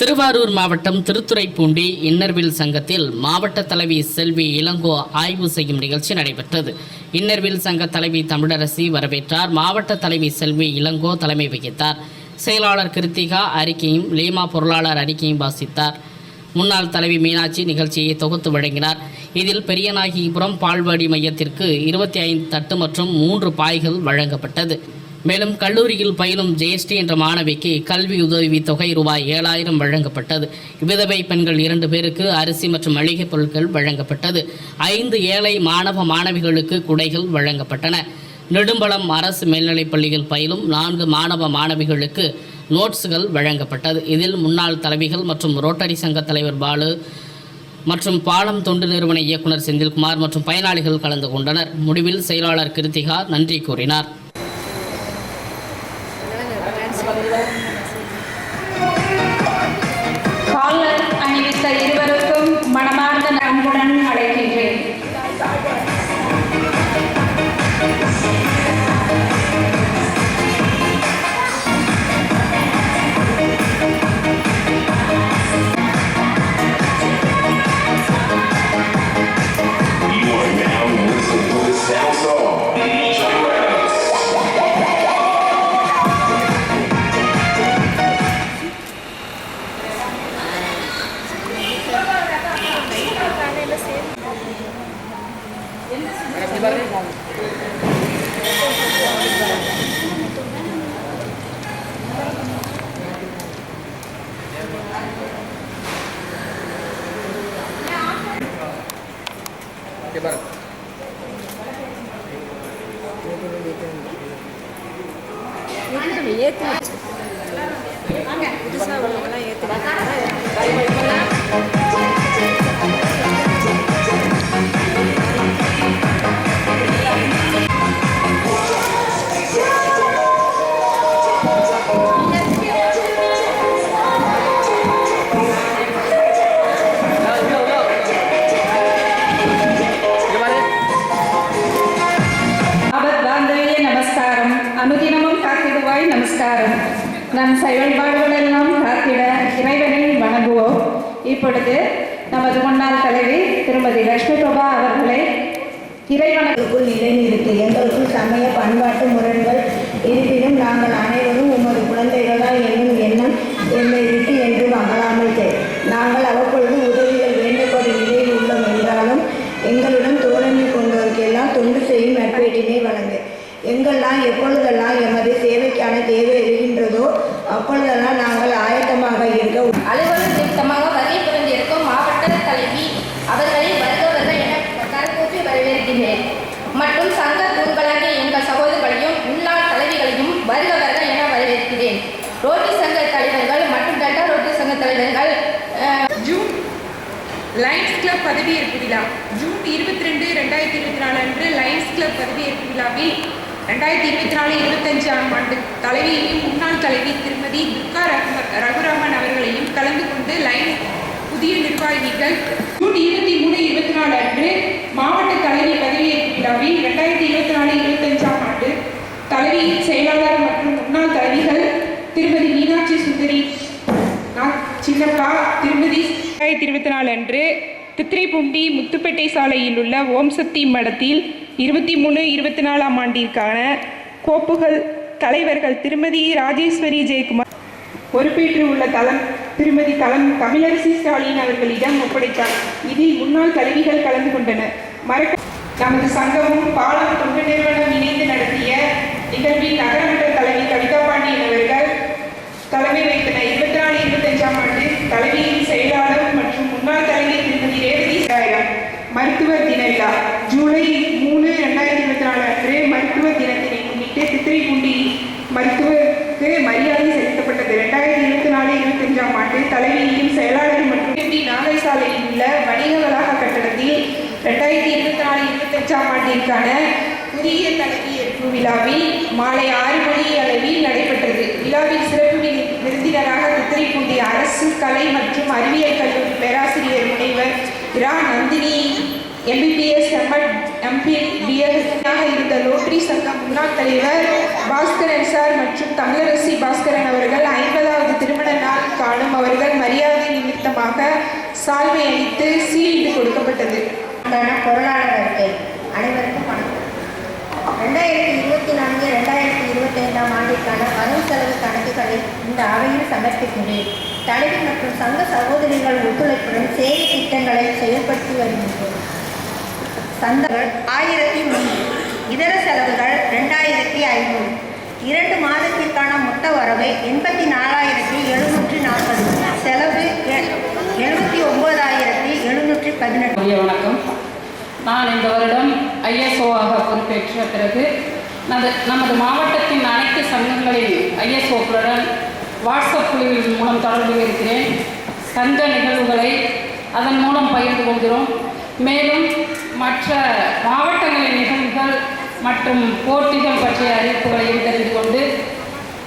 திருவாரூர் மாவட்டம் திருத்துறைப்பூண்டி இன்னர்வில் சங்கத்தில் மாவட்ட தலைவி செல்வி இளங்கோ ஆய்வு செய்யும் நிகழ்ச்சி நடைபெற்றது. இன்னர்வில் சங்க தலைவி தமிழரசி வரவேற்றார். மாவட்ட தலைவி செல்வி இளங்கோ தலைமை வகித்தார். செயலாளர் கிருத்திகா அறிக்கையும் லீமா பொருளாளர் அறிக்கையும் வாசித்தார். முன்னாள் தலைவி மீனாட்சி நிகழ்ச்சியை தொகுத்து வழங்கினார். இதில் பெரியநாயகிபுரம் பால்வாடி மையத்திற்கு இருபத்தி ஐந்து தட்டு மற்றும் மூன்று பாய்கள் வழங்கப்பட்டது. மேலும் கல்லூரியில் பயிலும் ஜெயஸ்ரீ என்ற மாணவிக்கு கல்வி உதவி தொகை ரூபாய் ஏழாயிரம் வழங்கப்பட்டது. விதவை பெண்கள் இரண்டு பேருக்கு அரிசி மற்றும் மளிகைப் பொருட்கள் வழங்கப்பட்டது. ஐந்து ஏழை மாணவ மாணவிகளுக்கு குடைகள் வழங்கப்பட்டன. நெடும்பலம் அரசு மேல்நிலைப் பள்ளியில் பயிலும் நான்கு மாணவ மாணவிகளுக்கு நோட்ஸுகள் வழங்கப்பட்டது. இதில் முன்னாள் தலைவிகள் மற்றும் ரோட்டரி சங்க தலைவர் பாலு மற்றும் பாலம் தொண்டு நிறுவன இயக்குனர் செந்தில்குமார் மற்றும் பயனாளிகள் கலந்து கொண்டனர். முடிவில் செயலாளர் கிருத்திகா நன்றி கூறினார். sair para இப்பொழுது நமது முன்னாள் தலைவி திருமதி லட்சுமி பிரபா அவர்களை இறைவனுக்குள் நிலைநிறுத்தி நிலைநிறுத்து எங்களுக்குள் சமய பண்பாட்டு முரண்கள் இருப்பினும் நாங்கள் அனைவரும் உமது குழந்தைகளால் என்னும் எங்கெல்லாம் எப்பொழுதெல்லாம் எமது சேவைக்கான தேவை இருக்கின்றதோ அப்பொழுதெல்லாம் நாங்கள் ஆயத்தமாக இருக்க அலுவலக நிமித்தமாக வருகை புரிந்திருக்கும் மாவட்ட தலைவி அவர்களை வருக வருக என கரக்கூப்பி வரவேற்கிறேன். மற்றும் சங்க தூண்களாகிய எங்கள் சகோதரர்களையும் முன்னாள் தலைவிகளையும் வருக வருக என வரவேற்கிறேன். ரோட்டி சங்க தலைவர்கள் மற்றும் டெல்டா ரோட்டி சங்க தலைவர்கள் ஜூன் லயன்ஸ் கிளப் பதவியேற்பு விழா. ஜூன் இருபத்தி ரெண்டு ரெண்டாயிரத்தி இருபத்தி நாலு அன்று லயன்ஸ் கிளப் பதவியேற்பு விழாவில் ரெண்டாயிரத்தி இருபத்தி நாலு இருபத்தஞ்சாம் ஆண்டு தலைவியையும் முன்னாள் தலைவி திருமதி துர்கா ரகும ரகுராமன் அவர்களையும் கலந்து கொண்டு லைன் புதிய நிர்வாகிகள் ஜூன் இருபத்தி மூணு இருபத்தி நாலு அன்று மாவட்ட தலைவி பதவியேற்பு விழாவில் ரெண்டாயிரத்தி இருபத்தி நாலு இருபத்தஞ்சாம் ஆண்டு தலைவியின் செயலாளர் மற்றும் முன்னாள் தலைவிகள் திருமதி மீனாட்சி சுந்தரி சின்னப்பா திருமதி ரெண்டாயிரத்தி இருபத்தி நாலு அன்று தித்திரைப்பூண்டி முத்துப்பேட்டை சாலையில் உள்ள ஓம் சக்தி மடத்தில் இருபத்தி மூணு இருபத்தி நாலாம் ஆண்டிற்கான கோப்புகள் தலைவர்கள் திருமதி ராஜேஸ்வரி ஜெயக்குமார் பொறுப்பேற்று உள்ள தலம் திருமதி தலம் தமிழரசி ஸ்டாலின் அவர்களிடம் ஒப்படைத்தார். இதில் முன்னாள் கல்விகள் கலந்து கொண்டனர் மறக்க நமது சங்கமும் பாலம் தொண்டு நிறுவனம் இணைந்து நடத்திய நிகழ்வில் நகரமன்ற தலைவி கவிதா பாண்டியன் அவர்கள் தலைமை வைத்தன இருபத்தி நாலு இருபத்தஞ்சாம் ஆண்டு தலைமையின் செயலாளர் மற்றும் முன்னாள் தலைவி திருமதி ரேவதி மருத்துவ தின விழா ஜூலை மூணு ரெண்டாயிரத்தி இருபத்தி நாலு அன்று மருத்துவ தினத்தினை முன்னிட்டு சித்திரைப்பூண்டி மருத்துவருக்கு மரியாதை செலுத்தப்பட்டது. ரெண்டாயிரத்தி இருபத்தி நாலு இருபத்தஞ்சாம் ஆண்டு தலைமையிலும் செயலாளர் மற்றும் நாகை சாலையில் உள்ள வணிக வளாக கட்டடத்தில் ரெண்டாயிரத்தி இருபத்தி நாலு இருபத்தஞ்சாம் ஆண்டிற்கான புதிய ஏற்பு விழாவில் மாலை ஆறு மணி அளவில் நடைபெற்றது. விழாவில் சிறப்பு விருந்தினராக சித்திரைக்குண்டி அரசு கலை மற்றும் அறிவியல் கல்லூரி பேராசிரியர் முனைவர் ரா நந்தினி எம்பிபிஎஸ் எம்பி பிஎஸ்ஆக இருந்த ரோட்டரி சங்க முன்னாள் தலைவர் பாஸ்கரன் சார் மற்றும் தமிழரசி பாஸ்கரன் அவர்கள் ஐம்பதாவது திருமண நாள் காணும் அவர்கள் மரியாதை நிமித்தமாக சால்வை அளித்து சீல்டு கொடுக்கப்பட்டது உண்டான அனைவருக்கும் வணக்கம் ரெண்டாயிரத்தி இருபத்தி நான்கு ரெண்டாயிரத்தி இருபத்தி ஐந்தாம் ஆண்டிற்கான வரவு செலவு கணக்குகளை இந்த அவையில் சமர்ப்பிக்கிறேன் தலைவி மற்றும் சங்க சகோதரிகள் ஒத்துழைப்புடன் சேவை திட்டங்களை செயல்படுத்தி வருகின்றோம். சந்தங்கள் ஆயிரத்தி மூன்று இதர செலவுகள் ரெண்டாயிரத்தி ஐநூறு. இரண்டு மாதத்திற்கான மொத்த வரவு எண்பத்தி நாலாயிரத்தி எழுநூற்றி நாற்பது. செலவு எழுபத்தி ஒன்பதாயிரத்தி எழுநூற்றி பதினெட்டு. வணக்கம். நான் இந்த வருடம் ஐஎஸ்ஓவாக பொறுப்பேற்ற பிறகு நமது நமது மாவட்டத்தின் அனைத்து சங்கங்களின் ஐஎஸ்ஓக்களுடன் வாட்ஸ்அப் குழுவின் மூலம் தொடர்பில் இருக்கிறேன் சங்க நிகழ்வுகளை அதன் மூலம் பகிர்ந்து கொள்கிறோம். மேலும் மற்ற மாவட்டங்களின் நிகழ்வுகள் மற்றும் போட்டிகள் பற்றிய அறிவிப்புகளையும் தெரிந்து கொண்டு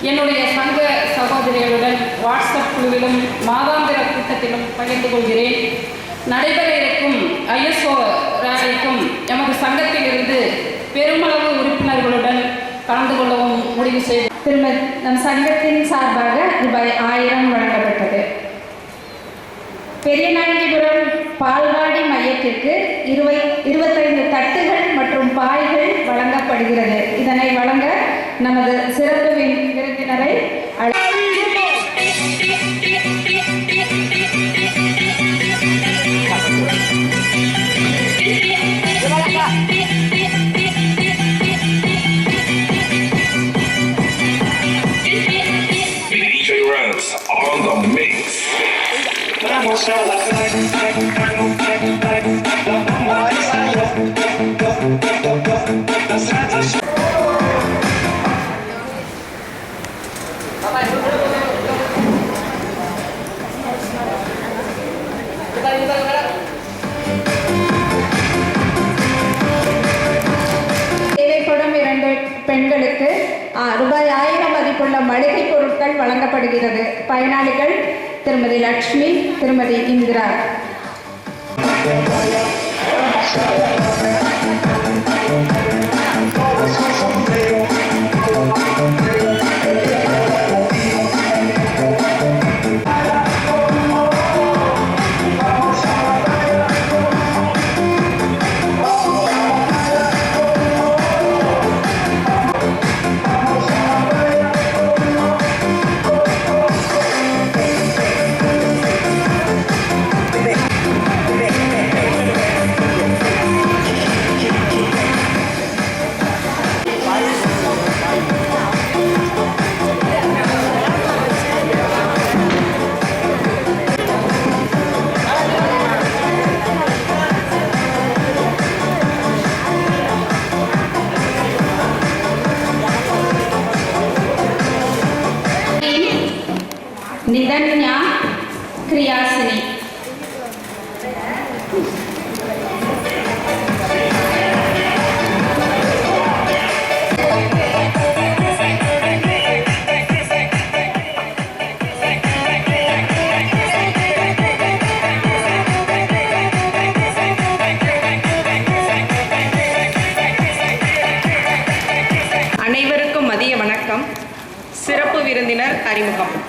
என்னுடைய சங்க சகோதரிகளுடன் வாட்ஸ்அப் குழுவிலும் மாதாந்திர கூட்டத்திலும் பகிர்ந்து கொள்கிறேன். நடைபெற இருக்கும் ஐஎஸ்ஓ ராலிக்கும் எமது சங்கத்திலிருந்து பெருமளவு உறுப்பினர்களுடன் கலந்து கொள்ளவும் முடிவு செய்து திரும்ப நம் சங்கத்தின் சார்பாக ரூபாய் ஆயிரம் வழங்கப்பட்டது. பெரியநாயகிபுரம் பால்வாடி மையத்திற்கு இருவை இருபத்தைந்து தட்டுகள் மற்றும் பாய்கள் வழங்கப்படுகிறது. இதனை வழங்க நமது சிறப்பு விருந்தினர் ரூபாய் ஆயிரம் மதிப்புள்ள மளிகை பொருட்கள் வழங்கப்படுகிறது. பயனாளிகள் திருமதி லக்ஷ்மி திருமதி இந்திரா. இதன்யா கிரியாசினி அனைவருக்கும் மதிய வணக்கம். சிறப்பு விருந்தினர் அறிமுகம்.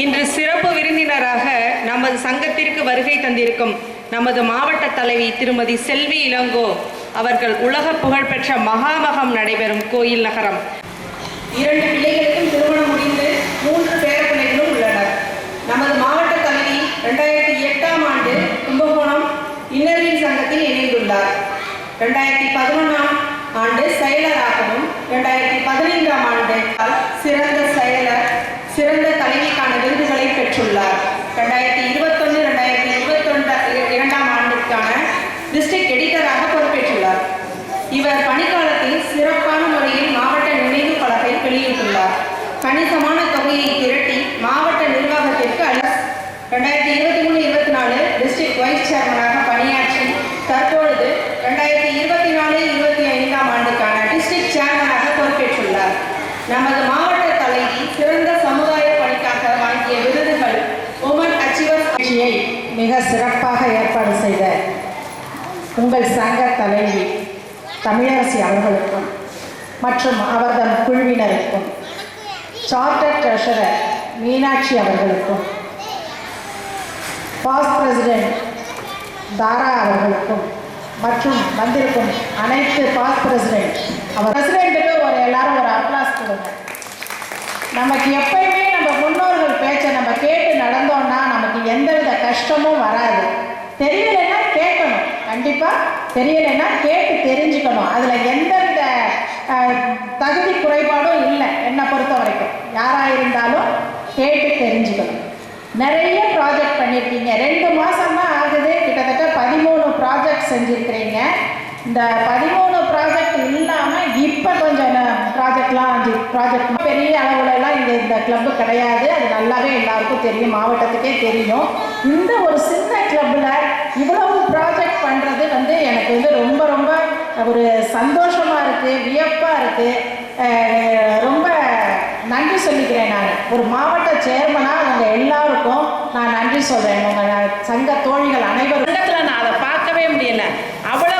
இன்று சிறப்பு விருந்தினராக நமது சங்கத்திற்கு வருகை தந்திருக்கும் நமது மாவட்ட தலைவி திருமதி செல்வி இளங்கோ அவர்கள் உலக புகழ்பெற்ற மகாமகம் நடைபெறும் கோயில் நகரம். இரண்டு பிள்ளைகளுக்கும் திருமணம் முடிந்து மூன்று பேரப்பிள்ளைகளும் உள்ளனர். நமது மாவட்ட தலைவி ரெண்டாயிரத்தி எட்டாம் ஆண்டு கும்பகோணம் இன்னர்வின் சங்கத்தில் இணைந்துள்ளார். ரெண்டாயிரத்தி பதினொன்றாம் ஆண்டு செயலராகவும் ரெண்டாயிரத்தி பதினைந்தாம் ஆண்டு சிறந்த செயலர் சிறந்த தலைவிக்கான விருதுகளை பெற்றுள்ளார் ரெண்டாயிரத்தி இருபத்தொன்று ரெண்டாயிரத்தி இருபத்தொன்று இரண்டாம் டிஸ்ட்ரிக்ட் எடிட்டராக பொறுப்பேற்றுள்ளார். இவர் பணிக்காலத்தில் சிறப்பான முறையில் மாவட்ட நினைவு பலகை வெளியிட்டுள்ளார். கணிசமான தொகையை திரட்டி மாவட்ட நிர்வாகத்திற்கு அளி ரெண்டாயிரத்தி இருபத்தி மூணு இருபத்தி நாலு டிஸ்ட்ரிக்ட் வைஸ் சேர்மனாக பணியாற்றி தற்பொழுது ரெண்டாயிரத்தி இருபத்தி நாலு இருபத்தி ஐந்தாம் ஆண்டுக்கான டிஸ்ட்ரிக்ட் சேர்மனாக பொறுப்பேற்றுள்ளார். நமது மாவட்ட தலைவி சிறந்த சமூக மிக சிறப்பாக ஏற்பாடு செய்த உங்கள் சங்க தலைவி தமிழரசி அவர்களுக்கும் மற்றும் அவர்தம் குழுவினருக்கும் சார்ட்டர் ட்ரெஷரர் மீனாட்சி அவர்களுக்கும் பாஸ் பிரசிடென்ட் தாரா அவர்களுக்கும் மற்றும் வந்திருக்கும் அனைத்து பாஸ் பிரசிடென்ட் அவர் பிரசிடென்ட்டுக்கு ஒரு எல்லாரும் ஒரு அப்ளாஸ் கொடுங்க. நமக்கு எப்பயுமே நம்ம முன்னோர்கள் பேச்சை நம்ம கேட்டு நடந்தோம்னா நமக்கு எந்தவித கஷ்டமும் வராது. தெரியலைன்னா கேட்கணும். கண்டிப்பாக தெரியலைன்னா கேட்டு தெரிஞ்சுக்கணும். அதில் எந்தவித தகுதி குறைபாடும் இல்லை என்னை பொறுத்த வரைக்கும். யாராக இருந்தாலும் கேட்டு தெரிஞ்சுக்கணும். நிறைய ப்ராஜெக்ட் பண்ணியிருக்கீங்க ரெண்டு மாதம் தான் ஆகுது. கிட்டத்தட்ட பதிமூணு ப்ராஜெக்ட் செஞ்சுருக்கிறீங்க. இந்த பதிமூணு ப்ராஜெக்ட் இல்லாமல் இப்போ கொஞ்சம் ப்ராஜெக்ட்லாம் அஞ்சு ப்ராஜெக்ட் பெரிய அளவுலலாம் இங்கே இந்த கிளப்பு கிடையாது. அது நல்லாவே எல்லாருக்கும் தெரியும். மாவட்டத்துக்கே தெரியும். இந்த ஒரு சின்ன கிளப்பில் இவ்வளவு ப்ராஜெக்ட் பண்ணுறது வந்து எனக்கு வந்து ரொம்ப ரொம்ப ஒரு சந்தோஷமாக இருக்குது வியப்பாக இருக்குது ரொம்ப நன்றி சொல்லிக்கிறேன் நான். ஒரு மாவட்ட சேர்மனாக நாங்கள் எல்லாருக்கும் நான் நன்றி சொல்கிறேன் உங்கள் சங்க தோழிகள் அனைவரும். இடத்துல நான் அதை பார்க்கவே முடியல. அவ்வளவு